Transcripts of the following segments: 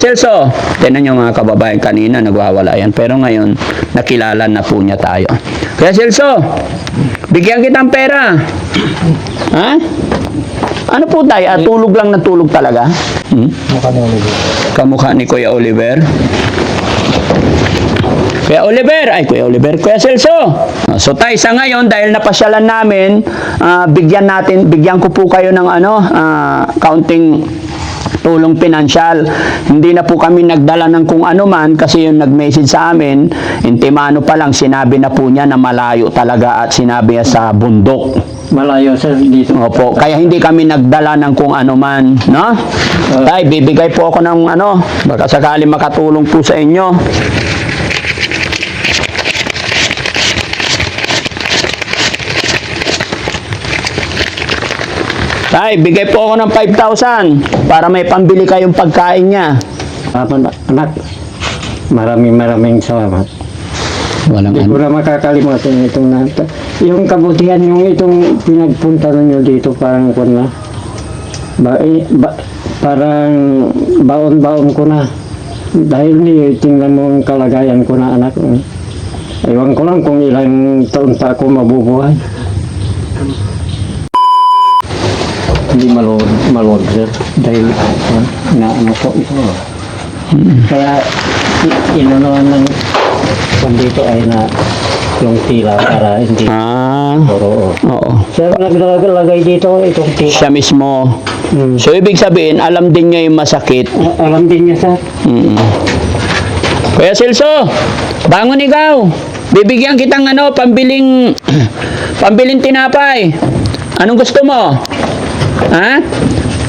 Celso, tinan nyo mga kababayan, kanina nagwawala yan. Pero ngayon, nakilala na po niya tayo. Kaya Celso, bigyan kitang pera. Ha? Ano po tayo? Ah, tulog lang na tulog talaga? Hmm? Kamukha ni Kuya Oliver. Kuya Oliver, ay Kuya Oliver, Kuya Celso. Ah, So tayo sa ngayon dahil napasyalan namin, ah, bigyan natin, bigyan ko po kayo ng ano, ah, counting tulong pinansyal. Hindi na po kami nagdala ng kung ano man kasi yung nag-message sa amin, intimano pa lang sinabi na po niya na malayo talaga at sinabi niya sa bundok. Malayo sir dito. Opo, kaya hindi kami nagdala ng kung ano man, no? Tay, bibigay po ako ng ano, baka sakali makatulong po sa inyo. Tay, bigay po ako ng 5,000 para may pambili kayong pagkain niya. Apan, anak, maraming maraming salamat. Walang Hindi ano. ko na makakalimutan itong na, yung kabutihan yung itong pinagpunta ninyo dito parang ko na ba, eh, ba, parang baon-baon ko na dahil ni tingnan mo ang kalagayan ko na anak Ewan ko lang kung ilang taon pa ako mabubuhay. Hindi maluwag sir. Dahil uh, na ano po ito. Kaya i- inunawan ng dito ay na yung tila para hindi Ah, puro. oo. Sir, naglagay dito itong tila. Siya mismo. Hmm. So, ibig sabihin, alam din niya yung masakit. A- alam din niya sir. Mm. Kuya Silso, bangon ikaw. Bibigyan kitang ano, pambiling pambiling tinapay. Anong gusto mo? Ha?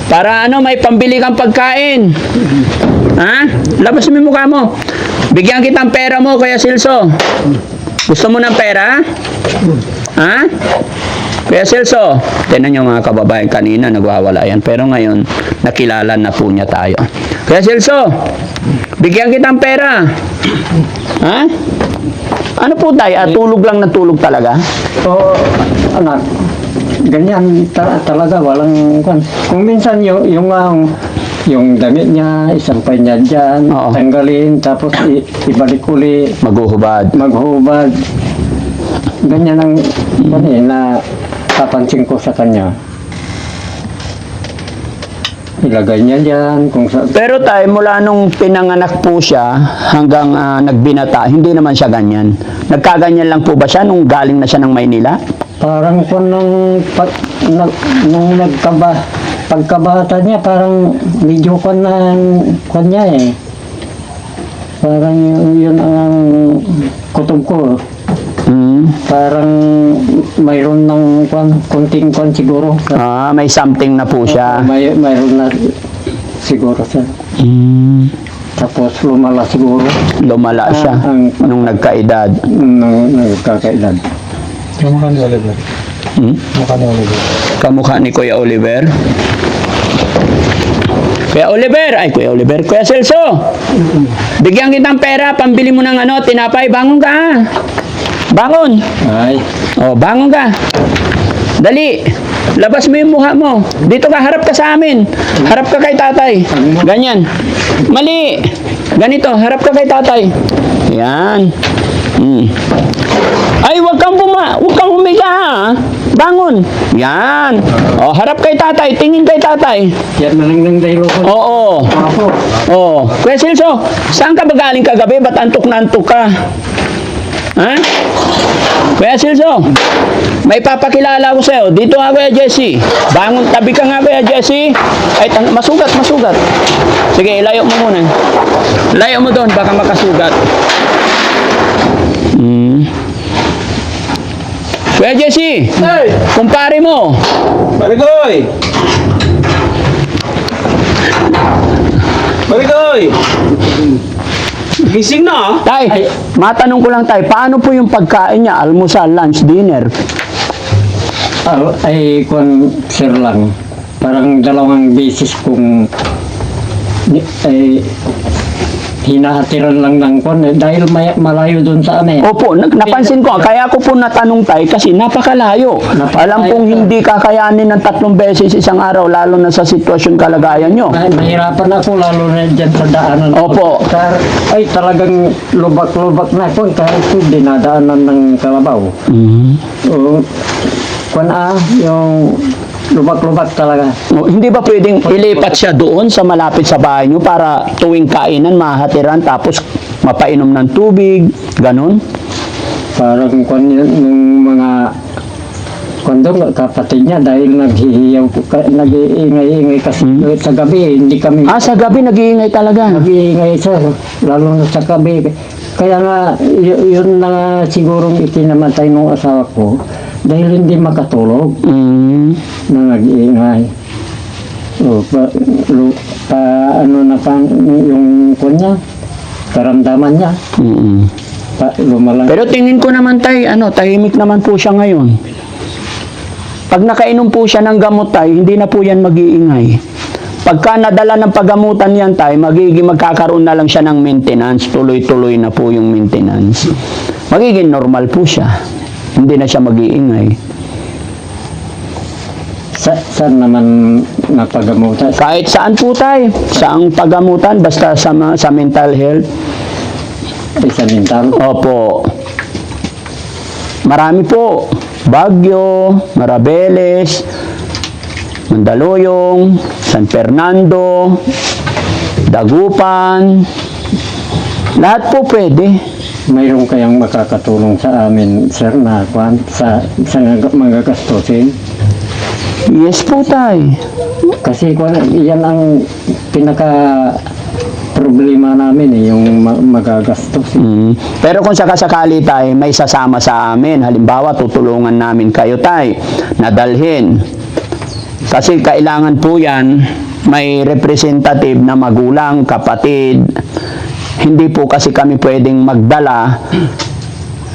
Para ano, may pambili kang pagkain. Ha? Labas mo yung mukha mo. Bigyan kitang pera mo, Kuya Silso. Gusto mo ng pera? Ha? Kuya Celso, tinan nyo mga kababayan, kanina nagwawala yan. Pero ngayon, nakilala na po niya tayo. Kuya Celso, bigyan kitang pera. Ha? Ano po tayo? Ah, tulog lang na tulog talaga? Oo, anak. Ganyan ta- talaga, walang kwan. Kung minsan yung, yung, ang yung damit niya, isampay niya dyan, Oo. tanggalin, tapos i- ibalik uli, Maghuhubad. maghubad. Ganyan ang kwan eh, na papansin ko sa kanya. Ilagay niya dyan, kung sa... Pero tayo, mula nung pinanganak po siya hanggang ah, nagbinata, hindi naman siya ganyan. Nagkaganyan lang po ba siya nung galing na siya ng Maynila? Parang kung nung, pag, na, nung nagkaba, pagkabata niya, parang medyo kwan na niya eh. Parang yun, yun ang kutob ko. Hmm. Parang mayroon ng kwan, kunting kwan siguro. Ah, may something na po siya. May, mayroon na siguro siya. Hmm. Tapos lumala siguro Lumala siya Ah, ang- nung nagkaedad. nung nagkakaedad. Kamukha ni Oliver. Hmm? Mukha ni Oliver. Kamukha ni Kuya Oliver. Kuya Oliver, ay Kuya Oliver, Kuya Celso. Bigyan kitang pera, pambili mo ng ano, tinapay, bangon ka. ah. Bangon. Ay, Oh, bangon ka. Dali. Labas mo yung mukha mo. Dito ka, harap ka sa amin. Harap ka kay tatay. Ganyan. Mali. Ganito, harap ka kay tatay. Yan. Hmm. Ay, wag kang buma, wag kang humiga ha. Bangon. Yan. Oh, harap kay tatay, tingin kay tatay. yan na lang ng dahil ko. Oo. Ako, Oh, Kuya Silso, saan ka ba galing kagabi? Ba't antok na antok ka? Ha? Kuya Silso, may papakilala ko sa'yo. Dito nga Kuya Jesse. Bangon, tabi ka nga Kuya Jesse. Ay, tang- masugat, masugat. Sige, ilayo mo muna. Layo mo doon, baka makasugat. Hmm. Kuya Jesse, Hey! kumpare mo. Baligoy! Baligoy! Gising na ah. Tay, matanong ko lang tay, paano po yung pagkain niya? Almusal, lunch, dinner? ah, ay kung sir lang. Parang dalawang beses kung ay hinahatiran lang ng kon eh, dahil may, malayo doon sa amin. Opo, nag- napansin ko, kaya ko po natanong tayo kasi napakalayo. Napakalayo, Alam kong hindi kakayanin ng tatlong beses isang araw, lalo na sa sitwasyon kalagayan nyo. Nah, nahirapan ako lalo na dyan sa daanan. Opo. Kar, ay talagang lubak-lubak na ako. Kahit dinadaanan ng kalabaw. Mm. O, kung ah, yung lubak-lubak talaga. O, hindi ba pwedeng ilipat siya doon sa malapit sa bahay nyo para tuwing kainan mahatiran tapos mapainom ng tubig, ganun? Parang kung yung mga kondong kapatid niya dahil naghihiyaw, ka- nag-iingay-ingay kasi sa gabi, hindi kami Ah, sa gabi nag-iingay talaga. nag-iingay sir, lalo na sa gabi. Kaya nga, yun na sigurong itinamatay ng asawa ko dahil hindi makatulog Mm. na nag-iingay. O, pa, lu- pa, ano na pa, yung kunya, karamdaman niya, Mm-mm. pa, lumalang. Pero tingin ko naman tay, ano, tahimik naman po siya ngayon. Pag nakainom po siya ng gamot tay, hindi na po yan mag-iingay. Pagka nadala ng paggamutan yan tay, magiging magkakaroon na lang siya ng maintenance. Tuloy-tuloy na po yung maintenance. Magiging normal po siya. Hindi na siya mag-iingay. Sa, saan naman napagamutan? Kahit saan po tay, saang paggamutan, basta sa, sa mental health, Isa mental. Opo. Marami po. Baguio, Marabeles, Mandaluyong, San Fernando, Dagupan. Lahat po pwede. Mayroon kayang makakatulong sa amin, sir, na kwan, sa, sa mga gastusin. Yes po tay. Kasi kwan, yan ang pinaka problema namin eh, yung ma- magagastos. Mm. Pero kung sakasakali tay, may sasama sa amin. Halimbawa, tutulungan namin kayo tay, nadalhin. Kasi kailangan po yan, may representative na magulang, kapatid. Hindi po kasi kami pwedeng magdala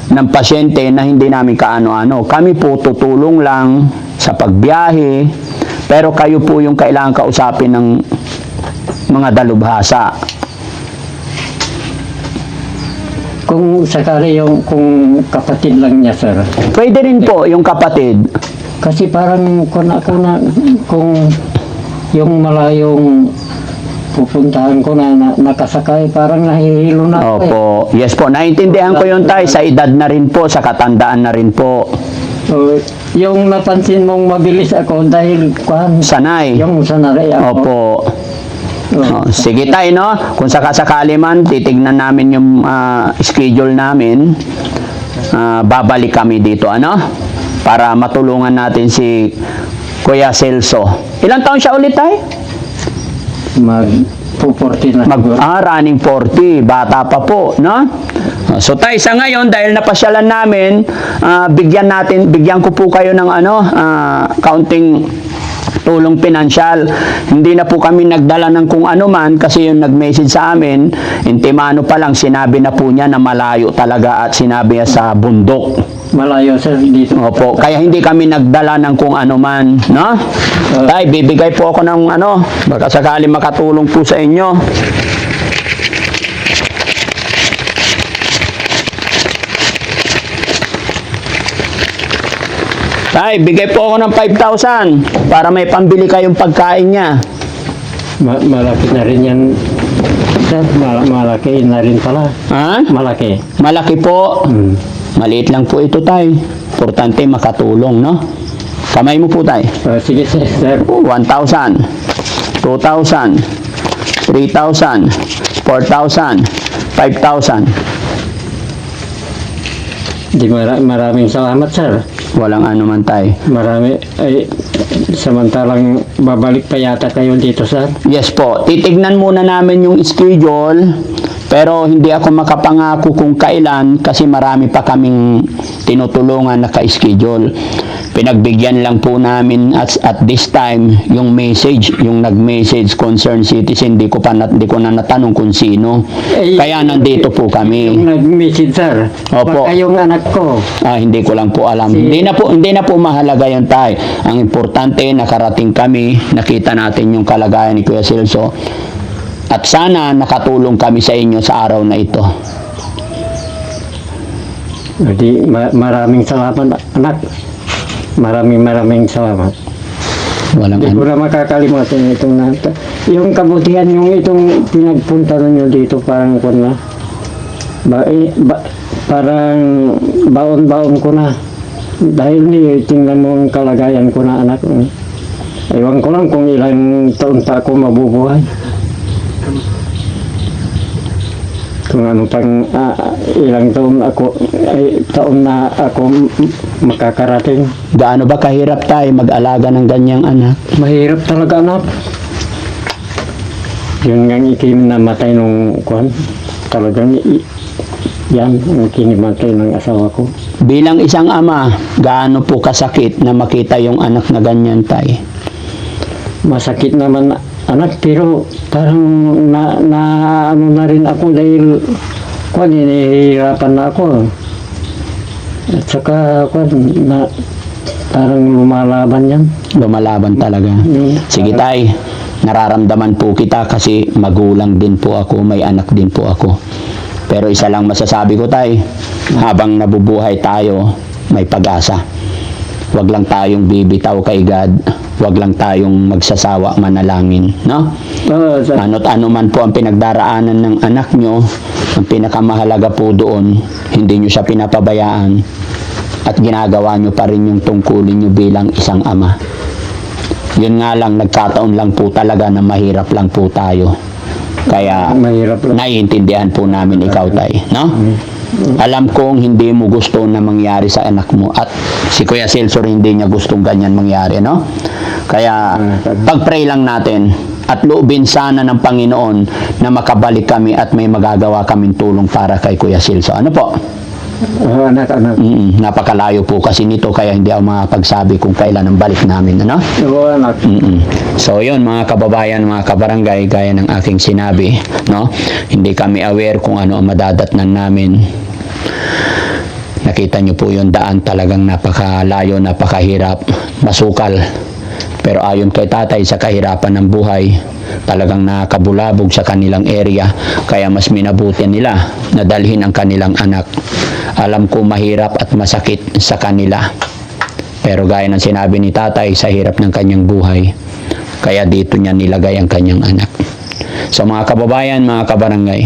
ng pasyente na hindi namin kaano-ano. Kami po tutulong lang sa pagbiyahe, pero kayo po yung kailangan kausapin ng mga dalubhasa. Kung sakali yung kung kapatid lang niya, sir. Pwede rin po yung kapatid. Kasi parang kung ako na, kung yung malayong pupuntahan ko na, na nakasakay, parang nahihilo na ako eh. Opo. Yes po. Naintindihan ko yun tay. Sa edad na rin po, sa katandaan na rin po. So, yung napansin mong mabilis ako dahil kwan, Sanay. yung sanari ako. Opo. Oh. Oh, sige tay, no? Kung sakasakali man, titignan namin yung ah, schedule namin. Ah, babalik kami dito, ano? Para matulungan natin si Kuya Celso. Ilang taon siya ulit tay? Mag puporti na Mag, ah, running 40, bata pa po, no? So tay, sa ngayon, dahil napasyalan namin, ah, bigyan natin, bigyan ko po kayo ng ano, ah, counting tulong pinansyal. Hindi na po kami nagdala ng kung ano man kasi yung nag-message sa amin, intimano pa lang, sinabi na po niya na malayo talaga at sinabi niya sa bundok. Malayo sir dito. Opo, kaya hindi kami nagdala ng kung ano man, no? Tay, bibigay po ako ng ano, baka sakali makatulong po sa inyo. Tay, bigay po ako ng 5,000 para may pambili kayong pagkain niya. Ma- malaki na rin yan. Sir, ma- malaki na rin pala. Ha? Malaki. Malaki po. Hmm. Maliit lang po ito, tay. Importante makatulong, no? Kamay mo po, tay. Ah, sige sir, sir. 1,000, 2,000, 3,000, 4,000, 5,000. Di mara- maraming salamat sir. Walang ano man tay. Marami ay samantalang babalik pa yata kayo dito sir. Yes po, titignan muna namin yung schedule pero hindi ako makapangako kung kailan kasi marami pa kaming tinutulungan na ka-schedule. Pinagbigyan lang po namin at, at this time yung message, yung nag-message concern citizen, hindi ko pa na, hindi ko na natanong kung sino. Eh, Kaya nandito po Yung kami. nag-message sir. Opo. Baka yung anak ko. Ah, hindi ko lang po alam. Si- Hindi na po hindi na po mahalaga 'yon, tay. Ang importante nakarating kami, nakita natin yung kalagayan ni Kuya Silso. At sana nakatulong kami sa inyo sa araw na ito. Di, ma- maraming salamat, anak. Maraming maraming salamat. Walang Hindi ko na makakalimutan itong na, yung kabutihan yung itong pinagpunta ninyo dito parang ko na ba, eh, ba, parang baon-baon ko na dahil ni tingnan mo ang kalagayan ko na anak Ewan ko lang kung ilang taon pa ako mabubuhay. Kung ano pang ah, ah, ilang taon ako ay, taon na ako makakarating. Gaano ba kahirap tayo mag-alaga ng ganyang anak? Mahirap talaga anak. Yun nga ikim na matay nung kwan. Talagang i- yan ang kinimatay ng asawa ko. Bilang isang ama, gaano po kasakit na makita yung anak na ganyan tay? Masakit naman anak pero parang na, na ano na rin ako dahil kwan hinihirapan na ako. At saka kwan na parang lumalaban yan. Lumalaban talaga. Yung- Sige tay, nararamdaman po kita kasi magulang din po ako, may anak din po ako. Pero isa lang masasabi ko tay, habang nabubuhay tayo, may pag-asa. Huwag lang tayong bibitaw kay God. Huwag lang tayong magsasawa manalangin, no? Oo, sa- Ano't ano man po ang pinagdaraanan ng anak nyo, ang pinakamahalaga po doon, hindi nyo siya pinapabayaan at ginagawa nyo pa rin yung tungkulin nyo bilang isang ama. Yun nga lang, nagkataon lang po talaga na mahirap lang po tayo. Kaya mahirap lang. naiintindihan po namin ikaw tay, no? Alam kong hindi mo gusto na mangyari sa anak mo at si Kuya Celso hindi niya gustong ganyan mangyari, no? Kaya pag-pray lang natin at loobin sana ng Panginoon na makabalik kami at may magagawa kaming tulong para kay Kuya Celso. Ano po? Oo, anak, anak. Mm, napakalayo po kasi nito kaya hindi ako makapagsabi kung kailan ang balik namin, ano? Oo, anak. Mm-mm. So yun mga kababayan, mga kabarangay, gaya ng aking sinabi, no? Hindi kami aware kung ano ang madadatnan namin. Nakita nyo po yung daan talagang napakalayo, napakahirap, masukal. Pero ayon kay tatay sa kahirapan ng buhay, talagang nakabulabog sa kanilang area, kaya mas minabuti nila na dalhin ang kanilang anak. Alam ko mahirap at masakit sa kanila. Pero gaya ng sinabi ni tatay sa hirap ng kanyang buhay, kaya dito niya nilagay ang kanyang anak. So mga kababayan, mga kabarangay,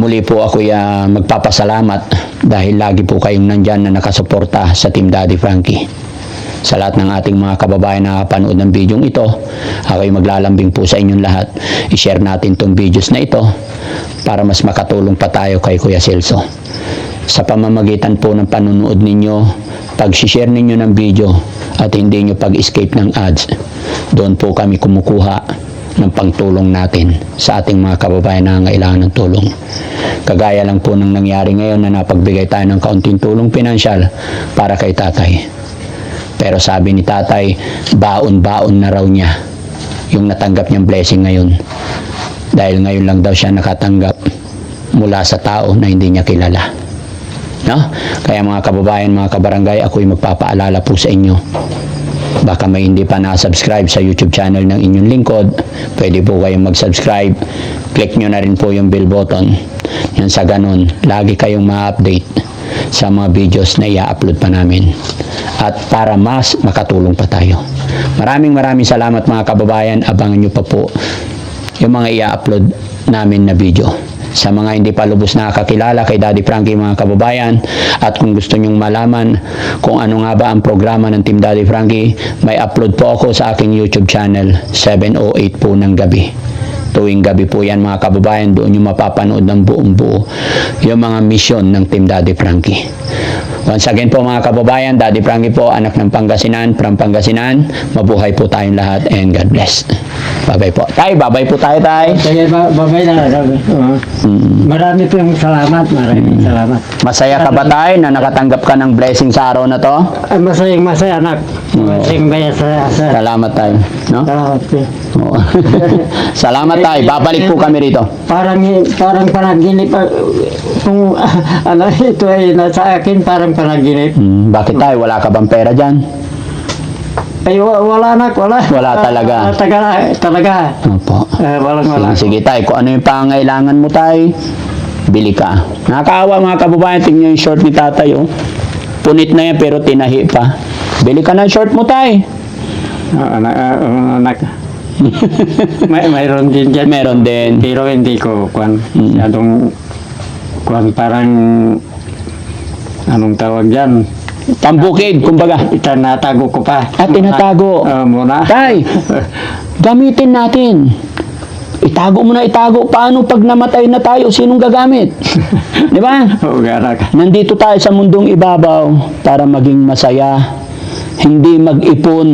muli po ako ya magpapasalamat dahil lagi po kayong nandyan na nakasuporta sa Team Daddy Frankie. Sa lahat ng ating mga kababayan na panood ng video ito, ako'y maglalambing po sa inyong lahat. I-share natin tong videos na ito para mas makatulong pa tayo kay Kuya Celso sa pamamagitan po ng panunood ninyo, pag-share ninyo ng video at hindi nyo pag-escape ng ads, doon po kami kumukuha ng pangtulong natin sa ating mga kababayan na nangailangan ng tulong. Kagaya lang po ng nangyari ngayon na napagbigay tayo ng kaunting tulong pinansyal para kay tatay. Pero sabi ni tatay, baon-baon na raw niya yung natanggap niyang blessing ngayon. Dahil ngayon lang daw siya nakatanggap mula sa tao na hindi niya kilala. No? Kaya mga kababayan, mga kabarangay, ako'y magpapaalala po sa inyo. Baka may hindi pa na-subscribe sa YouTube channel ng inyong lingkod, pwede po kayong mag-subscribe. Click nyo na rin po yung bell button. Yan sa ganun, lagi kayong ma-update sa mga videos na i-upload pa namin. At para mas makatulong pa tayo. Maraming maraming salamat mga kababayan. Abangan nyo pa po yung mga i-upload namin na video. Sa mga hindi pa lubos nakakakilala kay Daddy Frankie mga kababayan at kung gusto nyong malaman kung ano nga ba ang programa ng Team Daddy Frankie, may upload po ako sa aking YouTube channel 7.08 po ng gabi. Tuwing gabi po yan mga kababayan, doon yung mapapanood ng buong buo yung mga mission ng Team Daddy Frankie. Once again po mga kababayan, Daddy Frankie po, anak ng Pangasinan, from Pangasinan. Mabuhay po tayong lahat and God bless. Bye-bye po. Tay, bye-bye po tayo, tay. Sige, babay na. Mm. Marami po yung salamat. Maraming salamat. Masaya ka ba tayo na nakatanggap ka ng blessing sa araw na to? Ay, masayang masaya, anak. Masayang masaya sa... sa Salamat tayo. No? salamat po. Oo. Salamat tayo. Babalik po kami rito. Parang, parang panaginip. ah, Kung ano, ito ay nasa akin, parang panaginip. Hmm, bakit tayo? Wala ka bang pera dyan? Ay, wa- wala na, wala. Wala talaga. Ah, talaga, talaga. Opo. Eh, walang wala. Sige, sige tay, kung ano yung pangailangan mo tay, bili ka. Nakakaawa mga kababayan, tingnan yung short ni tatay oh. Punit na yan pero tinahi pa. Bili ka ng short mo tay. Ah, anak, ah, ah, anak. May, mayroon din dyan. Meron din. Pero hindi ko, kwan, Mm. masyadong, kwan, parang, anong tawag dyan? Pambukid, kumbaga. Itanatago ko pa. Ah, tinatago. Ah, muna. Tay, gamitin natin. Itago mo na itago. Paano pag namatay na tayo? Sinong gagamit? Di ba? Oo. Nandito tayo sa mundong ibabaw para maging masaya. Hindi mag-ipon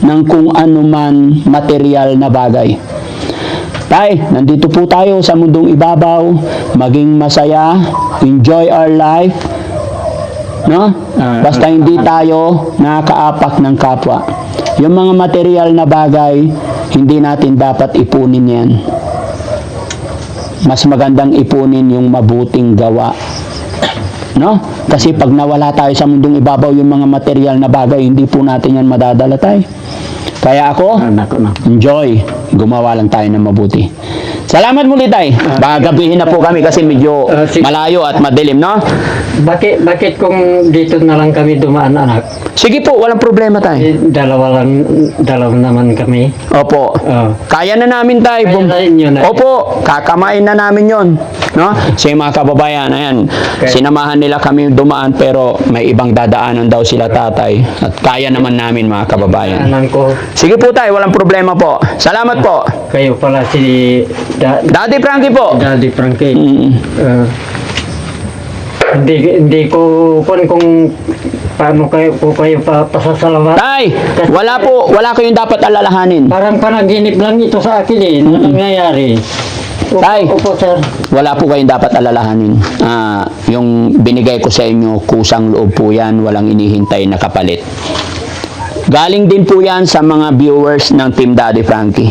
ng kung ano man material na bagay. Tay, nandito po tayo sa mundong ibabaw, maging masaya, enjoy our life, no? Ah, Basta hindi tayo nakakaapak ng kapwa. Yung mga material na bagay, hindi natin dapat ipunin yan. Mas magandang ipunin yung mabuting gawa. No? Kasi pag nawala tayo sa mundong ibabaw yung mga material na bagay, hindi po natin yan madadala tayo. Kaya ako, na. enjoy. Gumawa lang tayo ng mabuti. Salamat muli tay. Baka gabihin na po kami kasi medyo Ah, sige. malayo at madilim, no? Bakit, bakit kung dito na lang kami dumaan, anak? Sige po, walang problema tay. Eh, dalawa lang, dalawa naman kami. Opo. Oh. Kaya na namin tay. Kaya na inyo na. Opo, kakamain na namin yon, no? Sa mga kababayan, ayan, Okay. sinamahan nila kami dumaan pero may ibang dadaanan daw sila tatay at kaya naman namin mga kababayan. Sige po tay, walang problema po. Salamat po. kayo pala si da, Daddy Frankie po. Daddy Frankie. Mm. Ah, hindi hindi ko kung kung paano kayo ko kayo pa pasasalamat. Tay, wala po, wala kayong dapat alalahanin. Parang panaginip lang ito sa akin eh. Ano nangyayari? Opo, Tay. Opo, sir. Wala po kayong dapat alalahanin. Ah, yung binigay ko sa inyo, kusang loob po yan, walang inihintay na kapalit. Galing din po yan sa mga viewers ng Team Daddy Frankie.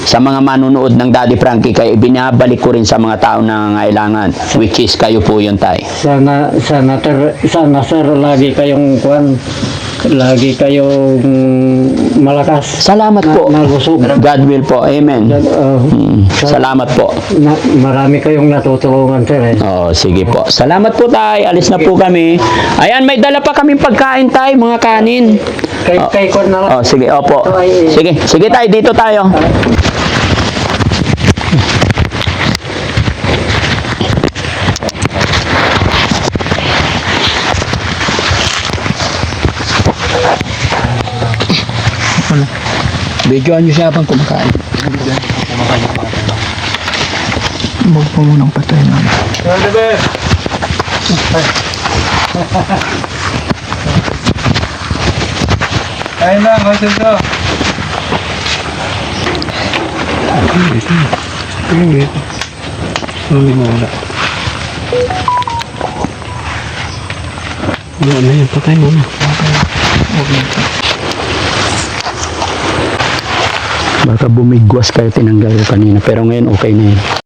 Sa mga manunood ng Daddy Frankie, kaya binabalik ko rin sa mga tao na nangangailangan, which is kayo po yun, Tay. Sana sana ter, sana sir lagi kayong kuan lagi kayong malakas. Salamat po. Na, nabusog. God will po. Amen. Ah, Mm, Salamat po. na, marami kayong natutulungan sir eh. Oh, sige po. Salamat po, Tay. Alis na po kami. Ayan, may dala pa kaming pagkain, Tay, mga kanin. Kay kay ko na lang. Oh, sige, opo. Ito ay- Sige, sige tayo, dito tayo. Videoan niyo siya habang kumakain. Huwag po munang patay na. Ayun na, Marcel to. Hindi mo wala. Wala na yun. Patay mo na. Baka bumigwas kayo tinanggal ko kanina, pero ngayon okay na yun.